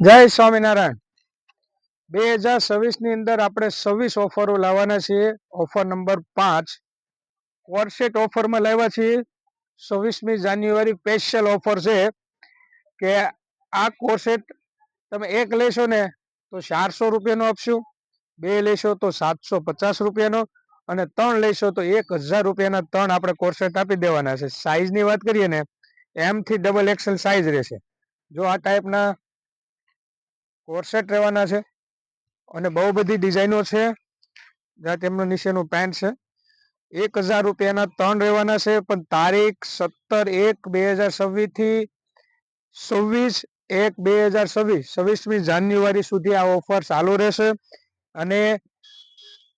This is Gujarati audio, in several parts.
જય સ્વામિનારાયણ. બે હજાર છવ્વીસની અંદર આપણે છવ્વીસ ઓફરો લાવવાના છીએ. ઓફર નંબર પાંચ. કોર્સેટ ઓફરમાં લાવ્યા છીએ. છવ્વીસમી જાન્યુઆરી સ્પેશિયલ ઓફર છે કે આ કોર્સેટ તમે એક લેશો ને તો ચારસો રૂપિયાનો આપશું. બે લેશો તો સાતસો પચાસ રૂપિયાનો અને ત્રણ લેશો તો એક હજાર રૂપિયાના ત્રણ આપણે કોર્સેટ આપી દેવાના છે. સાઇઝની વાત કરીએ ને એમથી ડબલ એક્સેલ સાઇઝ રહેશે. જો આ ટાઈપના કોર્સેટ રહેવાના છે અને બહુ બધી ડિઝાઇનો છે. જ્યાં તેમનું નીચેનું પેન્ટ છે. એક હજાર રૂપિયાના ત્રણ રહેવાના છે, પણ તારીખ સત્તર એક બે હજાર છવ્વીસથી છવ્વીસ એક બે હજાર છવ્વીસ, છવ્વીસમી જાન્યુઆરી સુધી આ ઓફર ચાલુ રહેશે. અને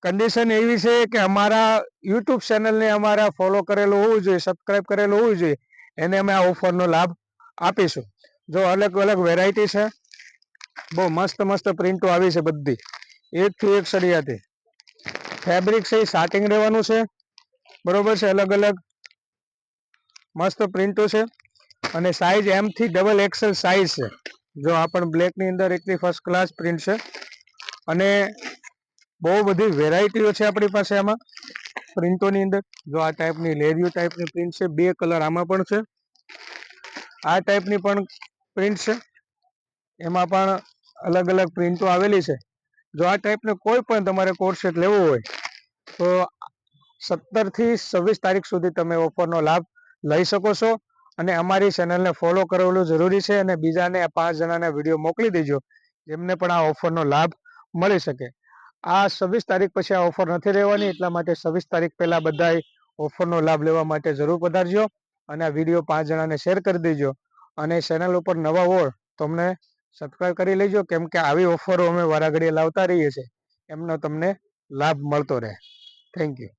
કન્ડિશન એવી છે કે અમારા યુટ્યુબ ચેનલને અમારા ફોલો કરેલું હોવું જોઈએ સબસ્ક્રાઇબ કરેલું હોવું જોઈએ, એને અમે આ ઓફરનો લાભ આપીશું. જો અલગ અલગ વેરાયટી છે બહુ મસ્ત મસ્ત પ્રિન્ટો આવી છે બધી. એક થી એક સળિયાથી ફેબ્રિક છે, એ સાટિંગ રહેવાનું છે. બરોબર છે, અલગ અલગ મસ્ત પ્રિન્ટો છે. અને સાઇઝ એમ થી ડબલ એક્સેલ સાઇઝ છે. જો આ પણ બ્લેક અંદર એટલી ફર્સ્ટ ક્લાસ પ્રિન્ટ છે. અને બહુ બધી વેરાયટીઓ છે આપણી પાસે આમાં. પ્રિન્ટોની અંદર જો આ ટાઈપની લેરિયો ટાઈપની પ્રિન્ટ છે, બે કલર આમાં પણ છે. આ ટાઈપની પણ પ્રિન્ટ છે. એમાં પણ અલગ અલગ પ્રિન્ટો આવેલી છે. જો આ ટાઈપનો કોઈ પણ તમારે કોર્સેટ લેવો હોય, તો સત્તરથી છવ્વીસ તારીખ સુધી તમે ઓફરનો લાભ લઈ શકો છો. અને અમારી ચેનલને ફોલો કરેલું જરૂરી છે અને બીજાને પાંચ જણાને વીડિયો મોકલી દેજો, જેમને પણ આ ઓફરનો લાભ મળી શકે. આ છવ્વીસ તારીખ પછી આ ઓફર નથી રહેવાની, એટલા માટે છવ્વીસ તારીખ પહેલાં બધાય ઓફરનો લાભ લેવા માટે જરૂર પધારજો. અને આ વીડિયો પાંચ જણાને શેર કરી દેજો. અને ચેનલ ઉપર નવા હોય, તો અમને સબસ્ક્રાઇબ કરી લેજો, કેમ કે આવી ઓફરો અમે વારાઘડીએ લાવતા રહીએ છીએ. એમનો તમને લાભ મળતો રહે. Thank you